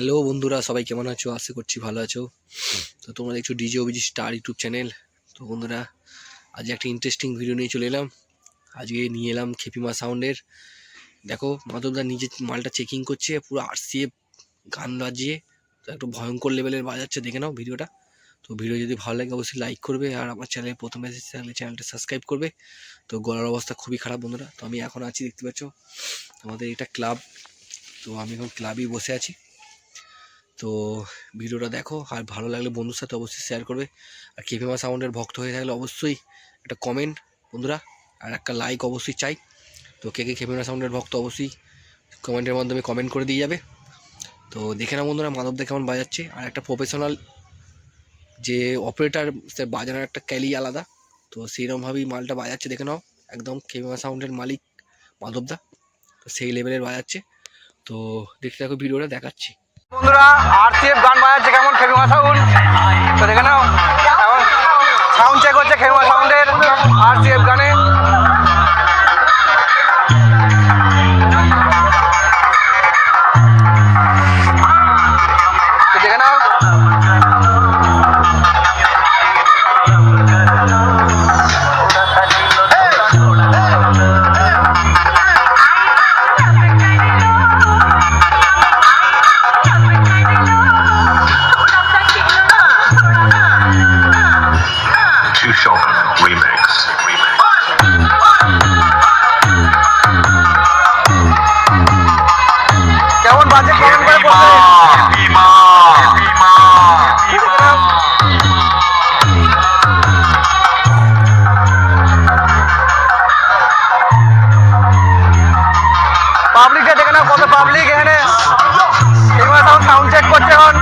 Hello বন্ধুরা, সবাই কেমন আছো? আশা করছি ভালো আছো। তো তোমরা দেখছ ডিজে অভিজি স্টার ইউটিউব চ্যানেল তো বন্ধুরা আজ একটা ইন্টারেস্টিং ভিডিও নিয়ে চলে এলাম। আজকে নিয়ে এলাম খেপিমা সাউন্ডের দেখো মাধবদা নিজে মালটা চেকিং করছে, পুরো আরসিএফ গান বাজিয়ে, তো একটু ভয়ঙ্কর লেভেলের বাজাচ্ছে, দেখে নাও ভিডিওটা তো ভিডিও যদি ভালো লাগে, অবশ্যই লাইক করবে, আর আমার চ্যানেলে প্রথমে তাহলে চ্যানেলটা সাবস্ক্রাইব করবে। তো গলার অবস্থা খুবই খারাপ বন্ধুরা, তো আমি এখন আছি, দেখতে পাচ্ছ? আমাদের এটা ক্লাব তো আমি এখন ক্লাবেই বসে আছি। তো ভিডিওটা দেখো, আর ভালো লাগলে বন্ধুর সাথে অবশ্যই শেয়ার করবে। আর কেপিমা সাউন্ডের ভক্ত হয়ে থাকলে অবশ্যই একটা কমেন্ট বন্ধুরা, আর একটা লাইক অবশ্যই চাই। তো কে কে কেপিমা সাউন্ডের ভক্ত অবশ্যই কমেন্টের মাধ্যমে কমেন্ট করে দিয়ে যাবে। তো দেখে না বন্ধুরা, মাধবদা কেমন বাজাচ্ছে। আর একটা প্রফেশনাল যে অপারেটার সে বাজানোর একটা ক্যালি আলাদা। তো সেইরকমভাবেই মালটা বাজাচ্ছে, দেখে নাও। একদম কেপিমা সাউন্ডের মালিক মাধবদা। তো সেই লেভেলের বাজাচ্ছে। তো দেখতে থাকো ভিডিওটা, দেখাচ্ছি। বন্ধুরা এফ গান বাজাচ্ছে কেমন? খেমা সাউন্ড তো দেখে নাও সাউন্ড চেক হচ্ছে খেমা সাউন্ডের আরসিএফ গানে কত পাবলিক এখানে? সাউন্ড চেক করছে এখন।